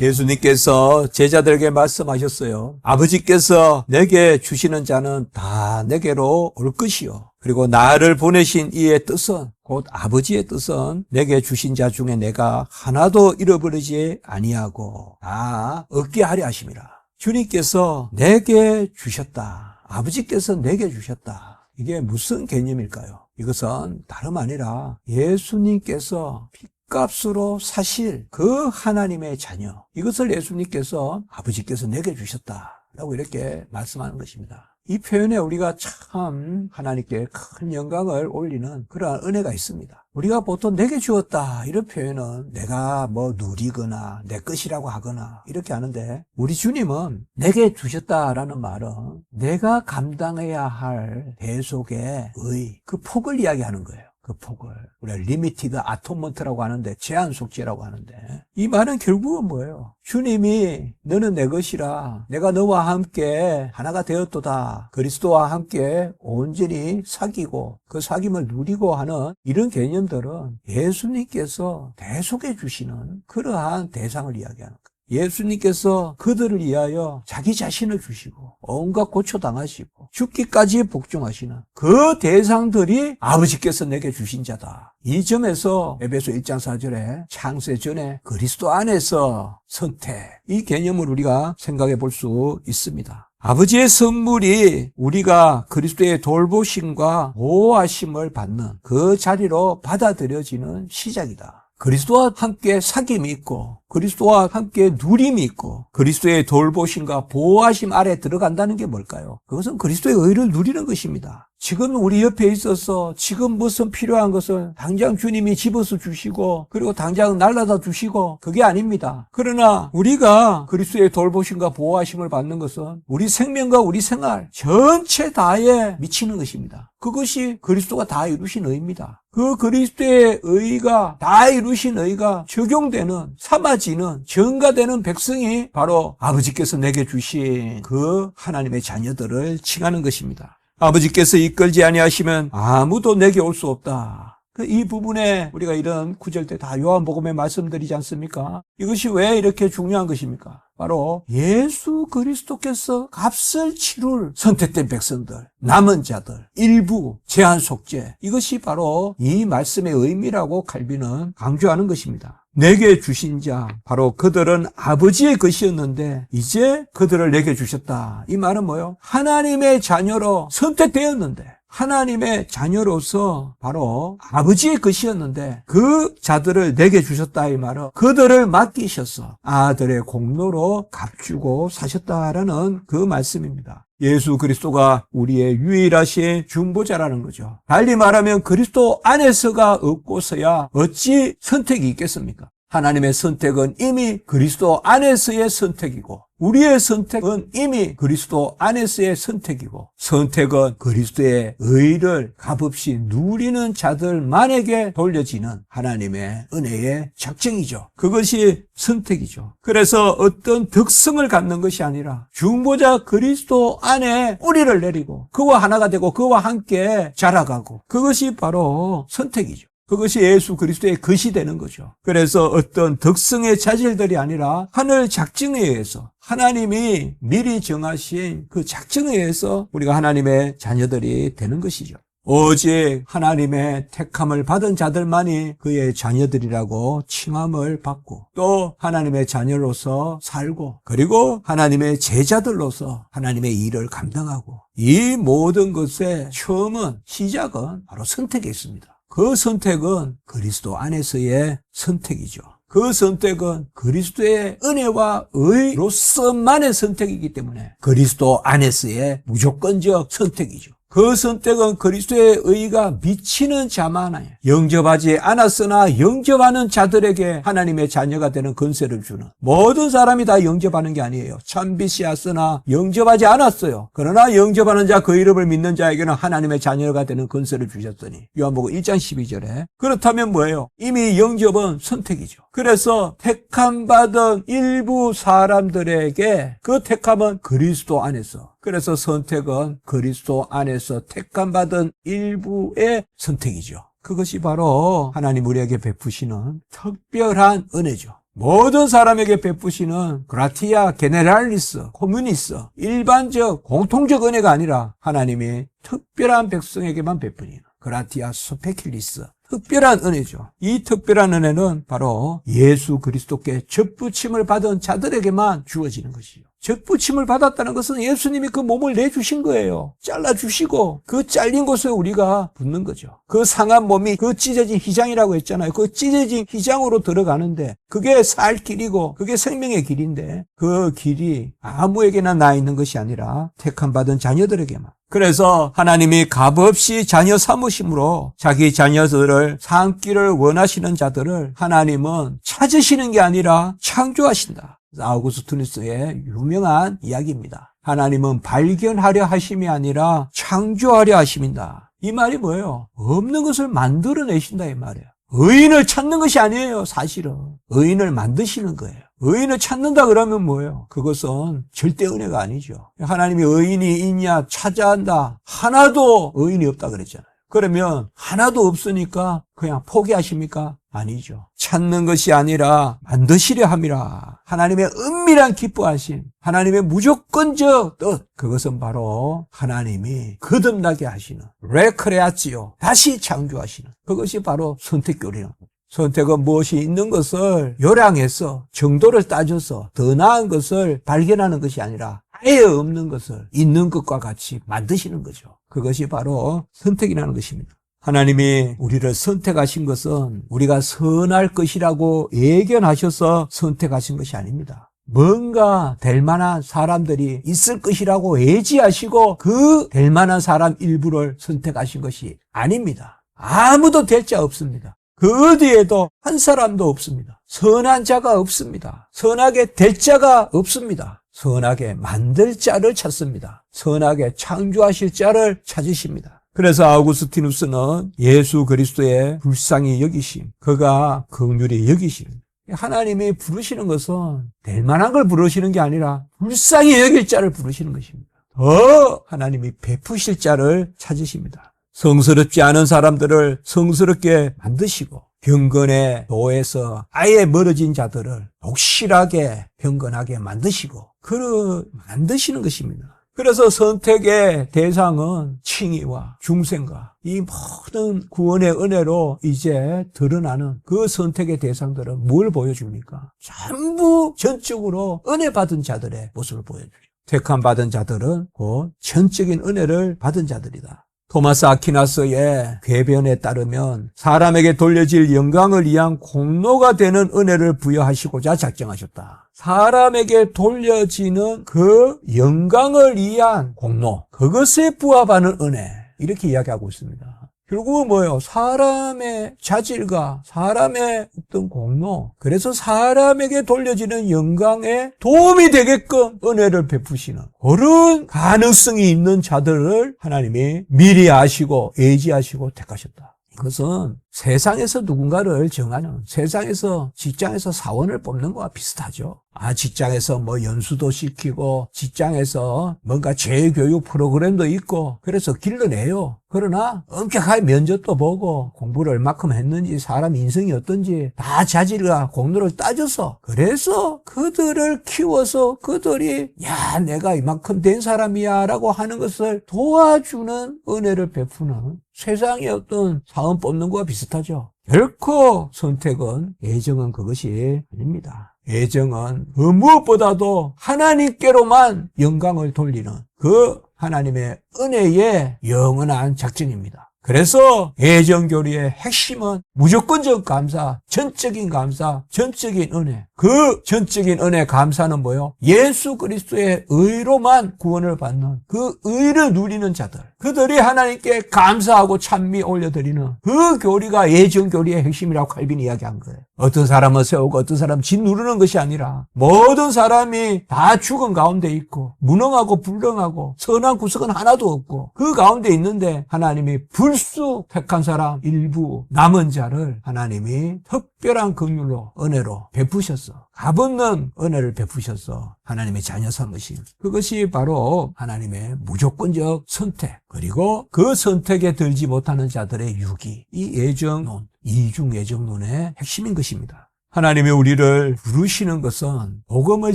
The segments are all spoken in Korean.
예수님께서 제자들에게 말씀하셨어요. 아버지께서 내게 주시는 자는 다 내게로 올 것이요. 그리고 나를 보내신 이의 뜻은 곧 아버지의 뜻은 내게 주신 자 중에 내가 하나도 잃어버리지 아니하고 다 얻게 하려 하심이라. 주님께서 내게 주셨다. 아버지께서 내게 주셨다. 이게 무슨 개념일까요? 이것은 다름 아니라 예수님께서 값으로 사실 그 하나님의 자녀 이것을 예수님께서 아버지께서 내게 주셨다라고 이렇게 말씀하는 것입니다. 이 표현에 우리가 참 하나님께 큰 영광을 올리는 그러한 은혜가 있습니다. 우리가 보통 내게 주었다 이런 표현은 내가 뭐 누리거나 내 것이라고 하거나 이렇게 하는데 우리 주님은 내게 주셨다라는 말은 내가 감당해야 할 대속의 의 그 폭을 이야기하는 거예요. 그 폭을 우리가 리미티드 아토먼트라고 하는데 제한 속죄라고 하는데 이 말은 결국은 뭐예요? 주님이 너는 내 것이라 내가 너와 함께 하나가 되었도다 그리스도와 함께 온전히 사귀고 그 사귐을 누리고 하는 이런 개념들은 예수님께서 대속해 주시는 그러한 대상을 이야기하는 거예요. 예수님께서 그들을 위하여 자기 자신을 주시고 온갖 고초당하시고 죽기까지 복종하시는 그 대상들이 아버지께서 내게 주신 자다. 이 점에서 에베소 1장 4절에 창세 전에 그리스도 안에서 선택 이 개념을 우리가 생각해 볼 수 있습니다. 아버지의 선물이 우리가 그리스도의 돌보심과 보호하심을 받는 그 자리로 받아들여지는 시작이다. 그리스도와 함께 사귐이 있고 그리스도와 함께 누림이 있고 그리스도의 돌보심과 보호하심 아래 들어간다는 게 뭘까요? 그것은 그리스도의 의를 누리는 것입니다. 지금 우리 옆에 있어서 지금 무슨 필요한 것을 당장 주님이 집어서 주시고 그리고 당장 날라다 주시고 그게 아닙니다. 그러나 우리가 그리스도의 돌보심과 보호하심을 받는 것은 우리 생명과 우리 생활 전체 다에 미치는 것입니다. 그것이 그리스도가 다 이루신 의입니다. 그 그리스도의 의가 다 이루신 의가 적용되는 삼아지는 전가되는 백성이 바로 아버지께서 내게 주신 그 하나님의 자녀들을 칭하는 것입니다. 아버지께서 이끌지 아니하시면 아무도 내게 올 수 없다. 그이 부분에 우리가 이런 구절 때 다 요한복음에 말씀드리지 않습니까? 이것이 왜 이렇게 중요한 것입니까? 바로 예수 그리스도께서 값을 치룰 선택된 백성들, 남은 자들, 일부 제한 속죄 이것이 바로 이 말씀의 의미라고 칼빈은 강조하는 것입니다. 내게 주신 자 바로 그들은 아버지의 것이었는데 이제 그들을 내게 주셨다. 이 말은 뭐요? 하나님의 자녀로 선택되었는데 하나님의 자녀로서 바로 아버지의 것이었는데 그 자들을 내게 주셨다 이 말은 그들을 맡기셔서 아들의 공로로 값주고 사셨다라는 그 말씀입니다. 예수 그리스도가 우리의 유일하신 중보자라는 거죠. 달리 말하면 그리스도 안에서가 없고서야 어찌 선택이 있겠습니까? 하나님의 선택은 이미 그리스도 안에서의 선택이고 우리의 선택은 이미 그리스도 안에서의 선택이고 선택은 그리스도의 의를 값없이 누리는 자들만에게 돌려지는 하나님의 은혜의 작정이죠. 그것이 선택이죠. 그래서 어떤 덕성을 갖는 것이 아니라 중보자 그리스도 안에 뿌리를 내리고 그와 하나가 되고 그와 함께 자라가고 그것이 바로 선택이죠. 그것이 예수 그리스도의 것이 되는 거죠. 그래서 어떤 덕성의 자질들이 아니라 하늘 작정에 의해서 하나님이 미리 정하신 그 작정에 의해서 우리가 하나님의 자녀들이 되는 것이죠. 오직 하나님의 택함을 받은 자들만이 그의 자녀들이라고 칭함을 받고 또 하나님의 자녀로서 살고 그리고 하나님의 제자들로서 하나님의 일을 감당하고 이 모든 것의 처음은 시작은 바로 선택에 있습니다. 그 선택은 그리스도 안에서의 선택이죠. 그 선택은 그리스도의 은혜와 의로서만의 선택이기 때문에 그리스도 안에서의 무조건적 선택이죠. 그 선택은 그리스도의 의가 미치는 자만이 영접하지 않았으나 영접하는 자들에게 하나님의 자녀가 되는 건세를 주는 모든 사람이 다 영접하는 게 아니에요. 참빛이 왔으나 영접하지 않았어요. 그러나 영접하는 자 그 이름을 믿는 자에게는 하나님의 자녀가 되는 건세를 주셨더니 요한복음 1장 12절에 그렇다면 뭐예요? 이미 영접은 선택이죠. 그래서 택함 받은 일부 사람들에게 그 택함은 그리스도 안에서 그래서 선택은 그리스도 안에서 택감 받은 일부의 선택이죠. 그것이 바로 하나님 우리에게 베푸시는 특별한 은혜죠. 모든 사람에게 베푸시는 그라티아 게네랄리스, 코뮤니스, 일반적, 공통적 은혜가 아니라 하나님이 특별한 백성에게만 베푸니는 그라티아 스페킬리스, 특별한 은혜죠. 이 특별한 은혜는 바로 예수 그리스도께 접붙임을 받은 자들에게만 주어지는 것이요. 접붙임을 받았다는 것은 예수님이 그 몸을 내주신 거예요. 잘라주시고 그 잘린 곳에 우리가 붙는 거죠. 그 상한 몸이 그 찢어진 휘장이라고 했잖아요. 그 찢어진 휘장으로 들어가는데 그게 살 길이고 그게 생명의 길인데 그 길이 아무에게나 나 있는 것이 아니라 택함 받은 자녀들에게만. 그래서 하나님이 값없이 자녀 삼으심으로 자기 자녀들을 삼기를 원하시는 자들을 하나님은 찾으시는 게 아니라 창조하신다. 아우구스투니스의 유명한 이야기입니다. 하나님은 발견하려 하심이 아니라 창조하려 하심이다. 이 말이 뭐예요? 없는 것을 만들어내신다 이 말이에요. 의인을 찾는 것이 아니에요, 사실은. 의인을 만드시는 거예요. 의인을 찾는다 그러면 뭐예요? 그것은 절대 은혜가 아니죠. 하나님이 의인이 있냐 찾아 한다. 하나도 의인이 없다 그랬잖아요. 그러면 하나도 없으니까 그냥 포기하십니까? 아니죠. 찾는 것이 아니라 만드시려 함이라. 하나님의 은밀한 기뻐하심, 하나님의 무조건적 뜻, 그것은 바로 하나님이 거듭나게 하시는 레크레아치오, 다시 창조하시는 그것이 바로 선택 교리는 선택은 무엇이 있는 것을 요량해서 정도를 따져서 더 나은 것을 발견하는 것이 아니라 아예 없는 것을 있는 것과 같이 만드시는 거죠. 그것이 바로 선택이라는 것입니다. 하나님이 우리를 선택하신 것은 우리가 선할 것이라고 예견하셔서 선택하신 것이 아닙니다. 뭔가 될 만한 사람들이 있을 것이라고 예지하시고 그 될 만한 사람 일부를 선택하신 것이 아닙니다. 아무도 될 자 없습니다. 그 어디에도 한 사람도 없습니다. 선한 자가 없습니다. 선하게 될 자가 없습니다. 선하게 만들 자를 찾습니다. 선하게 창조하실 자를 찾으십니다. 그래서 아우구스티누스는 예수 그리스도의 불쌍히 여기심, 그가 긍휼히 여기심. 하나님이 부르시는 것은 될 만한 걸 부르시는 게 아니라 불쌍히 여길 자를 부르시는 것입니다. 더 하나님이 베푸실 자를 찾으십니다. 성스럽지 않은 사람들을 성스럽게 만드시고 경건의 도에서 아예 멀어진 자들을 독실하게 경건하게 만드시고 그를 만드시는 것입니다. 그래서 선택의 대상은 칭의와 중생과 이 모든 구원의 은혜로 이제 드러나는 그 선택의 대상들은 뭘 보여줍니까? 전부 전적으로 은혜 받은 자들의 모습을 보여주죠. 택함 받은 자들은 곧 전적인 은혜를 받은 자들이다. 토마스 아키나스의 궤변에 따르면 사람에게 돌려질 영광을 위한 공로가 되는 은혜를 부여하시고자 작정하셨다. 사람에게 돌려지는 그 영광을 위한 공로, 그것에 부합하는 은혜. 이렇게 이야기하고 있습니다. 결국은 뭐예요? 사람의 자질과 사람의 어떤 공로, 그래서 사람에게 돌려지는 영광에 도움이 되게끔 은혜를 베푸시는 그런 가능성이 있는 자들을 하나님이 미리 아시고 예지하시고 택하셨다. 그것은 세상에서 누군가를 정하는 세상에서 직장에서 사원을 뽑는 거와 비슷하죠. 아, 직장에서 뭐 연수도 시키고 직장에서 뭔가 재교육 프로그램도 있고 그래서 길러내요. 그러나 엄격하게 면접도 보고 공부를 얼마큼 했는지 사람 인성이 어떤지 다 자질과 공로를 따져서 그래서 그들을 키워서 그들이 야 내가 이만큼 된 사람이야 라고 하는 것을 도와주는 은혜를 베푸는 세상의 어떤 사원 뽑는 거와 비슷하죠. 결코 선택은 예정은 그것이 아닙니다. 예정은 그 무엇보다도 하나님께로만 영광을 돌리는 그 하나님의 은혜의 영원한 작전입니다. 그래서 예정교리의 핵심은 무조건적 감사, 전적인 감사, 전적인 은혜. 그 전적인 은혜 감사는 뭐요? 예수 그리스도의 의로만 구원을 받는 그 의를 누리는 자들. 그들이 하나님께 감사하고 찬미 올려드리는 그 교리가 예정교리의 핵심이라고 칼빈이 이야기한 거예요. 어떤 사람은 세우고 어떤 사람은 짓 누르는 것이 아니라 모든 사람이 다 죽은 가운데 있고 무능하고 불능하고 선한 구석은 하나도 없고 그 가운데 있는데 하나님이 불수 택한 사람 일부 남은 자를 하나님이 특별한 긍휼로 은혜로 베푸셨어. 값없는 은혜를 베푸셔서 하나님의 자녀 삼으심. 그것이 바로 하나님의 무조건적 선택. 그리고 그 선택에 들지 못하는 자들의 유기. 이 예정론, 이중 예정론의 핵심인 것입니다. 하나님이 우리를 부르시는 것은 복음을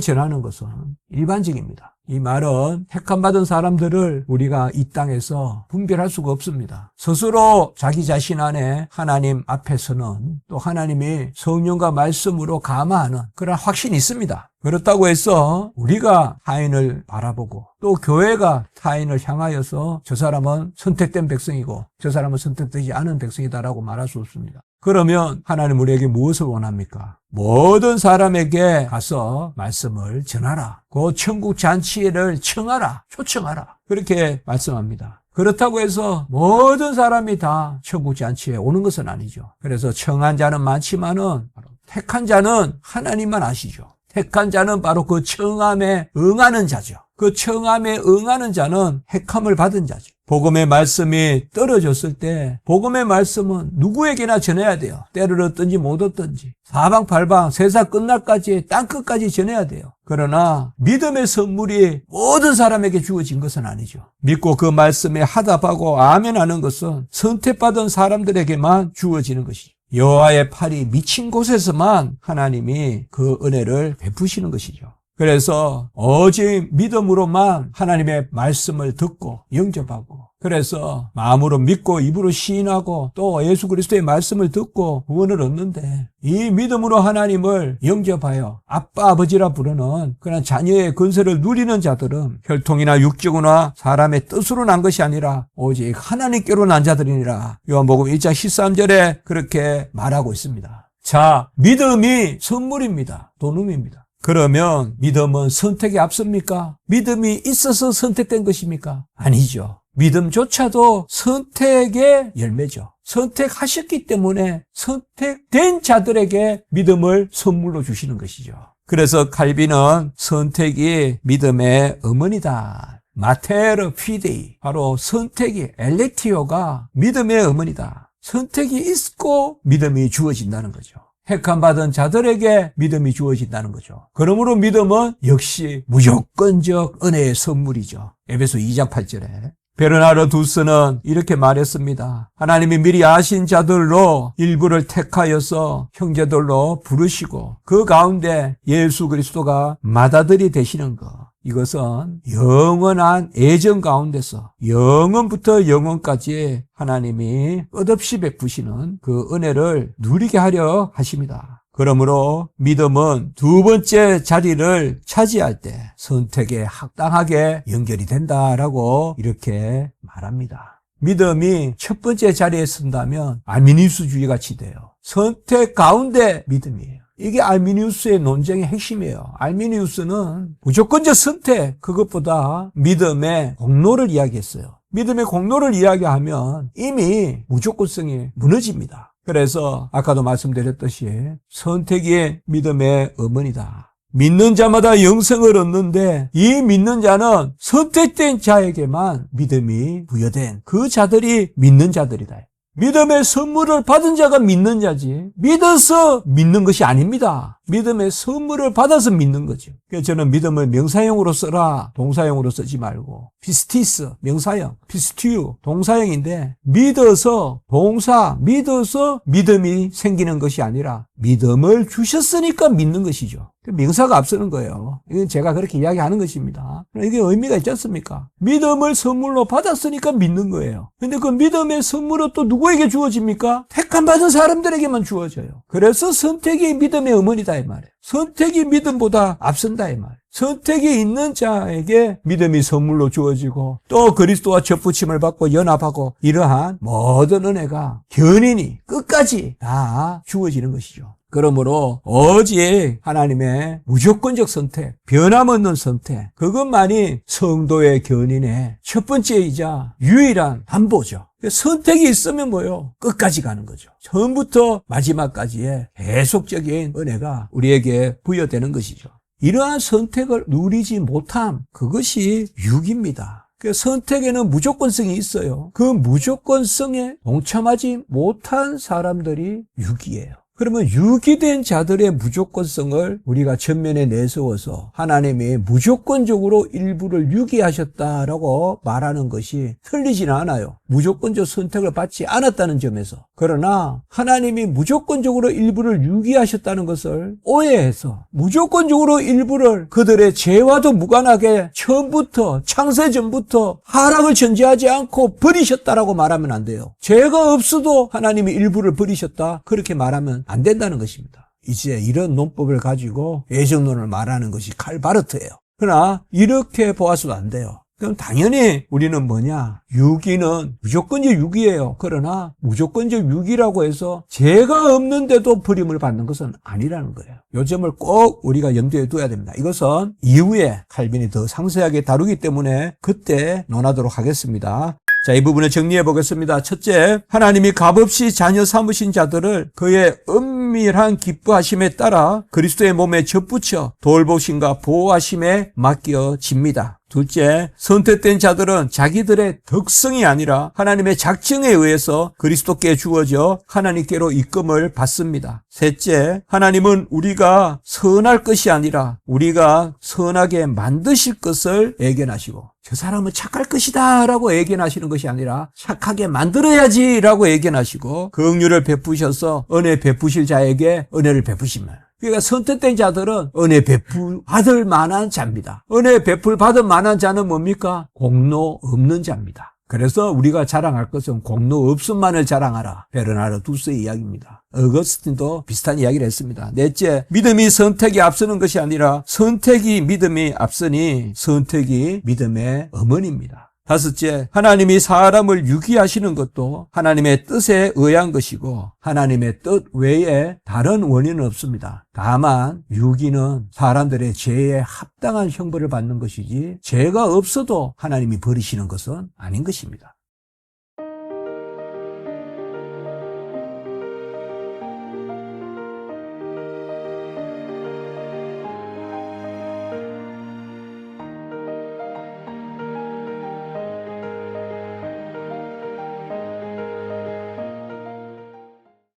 전하는 것은 일반적입니다. 이 말은 택함 받은 사람들을 우리가 이 땅에서 분별할 수가 없습니다. 스스로 자기 자신 안에 하나님 앞에서는 또 하나님이 성령과 말씀으로 감화하는 그런 확신이 있습니다. 그렇다고 해서 우리가 타인을 바라보고 또 교회가 타인을 향하여서 저 사람은 선택된 백성이고 저 사람은 선택되지 않은 백성이다라고 말할 수 없습니다. 그러면 하나님 우리에게 무엇을 원합니까? 모든 사람에게 가서 말씀을 전하라. 그 천국 잔치를 청하라. 초청하라. 그렇게 말씀합니다. 그렇다고 해서 모든 사람이 다 천국 잔치에 오는 것은 아니죠. 그래서 청한 자는 많지만은 택한 자는 하나님만 아시죠. 택한 자는 바로 그 청함에 응하는 자죠. 그 청함에 응하는 자는 택함을 받은 자죠. 복음의 말씀이 떨어졌을 때 복음의 말씀은 누구에게나 전해야 돼요. 때를 얻든지 못 얻든지 사방팔방 세상 끝날까지 땅끝까지 전해야 돼요. 그러나 믿음의 선물이 모든 사람에게 주어진 것은 아니죠. 믿고 그 말씀에 하답하고 아멘하는 것은 선택받은 사람들에게만 주어지는 것이죠. 여호와의 팔이 미친 곳에서만 하나님이 그 은혜를 베푸시는 것이죠. 그래서 오직 믿음으로만 하나님의 말씀을 듣고 영접하고 그래서 마음으로 믿고 입으로 시인하고 또 예수 그리스도의 말씀을 듣고 구원을 얻는데 이 믿음으로 하나님을 영접하여 아빠 아버지라 부르는 그런 자녀의 근세를 누리는 자들은 혈통이나 육적이나 사람의 뜻으로 난 것이 아니라 오직 하나님께로 난 자들이니라 요한복음 1장 13절에 그렇게 말하고 있습니다. 자, 믿음이 선물입니다. 도움입니다. 그러면 믿음은 선택에 앞섭니까? 믿음이 있어서 선택된 것입니까? 아니죠. 믿음조차도 선택의 열매죠. 선택하셨기 때문에 선택된 자들에게 믿음을 선물로 주시는 것이죠. 그래서 칼빈은 선택이 믿음의 어머니다. 마테르 피데이. 바로 선택이, 엘렉티오가 믿음의 어머니다. 선택이 있고 믿음이 주어진다는 거죠. 택함 받은 자들에게 믿음이 주어진다는 거죠. 그러므로 믿음은 역시 무조건적 은혜의 선물이죠. 에베소 2장 8절에. 베르나르 두스는 이렇게 말했습니다. 하나님이 미리 아신 자들로 일부를 택하여서 형제들로 부르시고 그 가운데 예수 그리스도가 맏아들이 되시는 것. 이것은 영원한 애정 가운데서 영원부터 영원까지 하나님이 끝없이 베푸시는 그 은혜를 누리게 하려 하십니다. 그러므로 믿음은 두 번째 자리를 차지할 때 선택에 합당하게 연결이 된다라고 이렇게 말합니다. 믿음이 첫 번째 자리에 선다면 아미니스주의 같이 돼요. 선택 가운데 믿음이에요. 이게 알미니우스의 논쟁의 핵심이에요. 알미니우스는 무조건적 선택, 그것보다 믿음의 공로를 이야기했어요. 믿음의 공로를 이야기하면 이미 무조건성이 무너집니다. 그래서 아까도 말씀드렸듯이 선택이 믿음의 어머니다. 믿는 자마다 영생을 얻는데 이 믿는 자는 선택된 자에게만 믿음이 부여된 그 자들이 믿는 자들이다. 믿음의 선물을 받은 자가 믿는 자지 믿어서 믿는 것이 아닙니다. 믿음의 선물을 받아서 믿는 거죠. 그래서 저는 믿음을 명사형으로 써라 동사형으로 쓰지 말고 피스티스 명사형 피스티유 동사형인데 믿어서 동사 믿어서 믿음이 생기는 것이 아니라 믿음을 주셨으니까 믿는 것이죠. 명사가 앞서는 거예요. 이건 제가 그렇게 이야기하는 것입니다. 이게 의미가 있지 않습니까? 믿음을 선물로 받았으니까 믿는 거예요. 근데 그 믿음의 선물은 또 누구에게 주어집니까? 택함 받은 사람들에게만 주어져요. 그래서 선택이 믿음의 어머니다 이 말이에요. 선택이 믿음보다 앞선다 이 말이에요. 선택이 있는 자에게 믿음이 선물로 주어지고 또 그리스도와 접붙임을 받고 연합하고 이러한 모든 은혜가 견인이 끝까지 다 주어지는 것이죠. 그러므로 오직 하나님의 무조건적 선택, 변함없는 선택, 그것만이 성도의 견인의 첫 번째이자 유일한 담보죠. 선택이 있으면 뭐요? 끝까지 가는 거죠. 처음부터 마지막까지의 계속적인 은혜가 우리에게 부여되는 것이죠. 이러한 선택을 누리지 못함, 그것이 육입니다. 그 선택에는 무조건성이 있어요. 그 무조건성에 동참하지 못한 사람들이 육이에요. 그러면 유기된 자들의 무조건성을 우리가 전면에 내세워서 하나님이 무조건적으로 일부를 유기하셨다라고 말하는 것이 틀리지는 않아요. 무조건적 선택을 받지 않았다는 점에서. 그러나 하나님이 무조건적으로 일부를 유기하셨다는 것을 오해해서 무조건적으로 일부를 그들의 죄와도 무관하게 처음부터 창세 전부터 하락을 전제하지 않고 버리셨다라고 말하면 안 돼요. 죄가 없어도 하나님이 일부를 버리셨다 그렇게 말하면 안 된다는 것입니다. 이제 이런 논법을 가지고 애정론을 말하는 것이 칼바르트예요. 그러나 이렇게 보아서도 안 돼요. 그럼 당연히 우리는 뭐냐? 유기는 무조건적 유기예요. 그러나 무조건적 유기라고 해서 죄가 없는데도 버림을 받는 것은 아니라는 거예요. 요 점을 꼭 우리가 염두에 둬야 됩니다. 이것은 이후에 칼빈이 더 상세하게 다루기 때문에 그때 논하도록 하겠습니다. 자, 이 부분을 정리해 보겠습니다. 첫째, 하나님이 값없이 자녀 삼으신 자들을 그의 은밀한 기뻐하심에 따라 그리스도의 몸에 접붙여 돌보심과 보호하심에 맡겨집니다. 둘째, 선택된 자들은 자기들의 덕성이 아니라 하나님의 작정에 의해서 그리스도께 주어져 하나님께로 이끌을 받습니다. 셋째, 하나님은 우리가 선할 것이 아니라 우리가 선하게 만드실 것을 예견하시고 저 사람은 착할 것이다 라고 예견하시는 것이 아니라 착하게 만들어야지 라고 예견하시고 긍휼을 베푸셔서 은혜 베푸실 자에게 은혜를 베푸시면 그러니까 선택된 자들은 은혜 베풀 받을 만한 자입니다. 은혜 베풀 받을 만한 자는 뭡니까? 공로 없는 자입니다. 그래서 우리가 자랑할 것은 공로 없음만을 자랑하라. 베르나르 두스의 이야기입니다. 어거스틴도 비슷한 이야기를 했습니다. 넷째, 믿음이 선택이 앞서는 것이 아니라 선택이 믿음이 앞서니 선택이 믿음의 어머니입니다. 다섯째, 하나님이 사람을 유기하시는 것도 하나님의 뜻에 의한 것이고 하나님의 뜻 외에 다른 원인은 없습니다. 다만 유기는 사람들의 죄에 합당한 형벌을 받는 것이지 죄가 없어도 하나님이 버리시는 것은 아닌 것입니다.